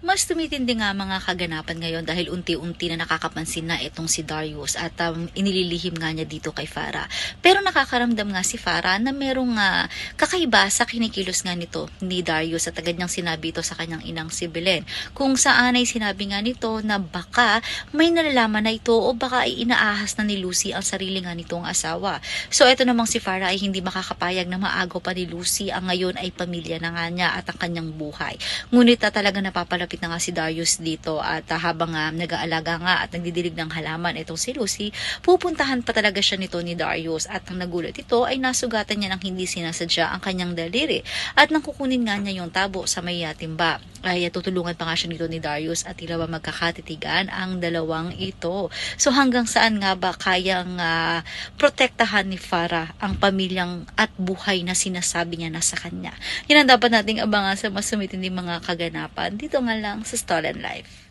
Mas tumitindi nga mga kaganapan ngayon dahil unti-unti na nakakapansin na itong si Darius at um, inililihim nga niya dito kay Farah. Pero nakakaramdam nga si Farah na merong uh, kakaiba sa kinikilos nga nito ni Darius at agad niyang sinabi ito sa kanyang inang si Belen. Kung saan ay sinabi nga nito na baka may nalalaman na ito o baka ay inaahas na ni Lucy ang sarili nga nitong asawa. So ito namang si Farah ay hindi makakapayag na maagaw pa ni Lucy ang ngayon ay pamilya na nga niya at ang kanyang buhay. Ngunit uh, talaga napapalapit malapit na nga si Darius dito at uh, habang uh, nag-aalaga nga at nagdidilig ng halaman itong si Lucy, pupuntahan pa talaga siya nito ni Darius at ang nagulat ito ay nasugatan niya ng hindi sinasadya ang kanyang daliri at nang kukunin nga niya yung tabo sa may timba ay tutulungan pa nga siya nito ni Darius at tila ba magkakatitigan ang dalawang ito. So hanggang saan nga ba kayang uh, protektahan ni Farah ang pamilyang at buhay na sinasabi niya na sa kanya? Yan ang dapat nating abangan sa mas sumitinding mga kaganapan dito nga lang sa Stolen Life.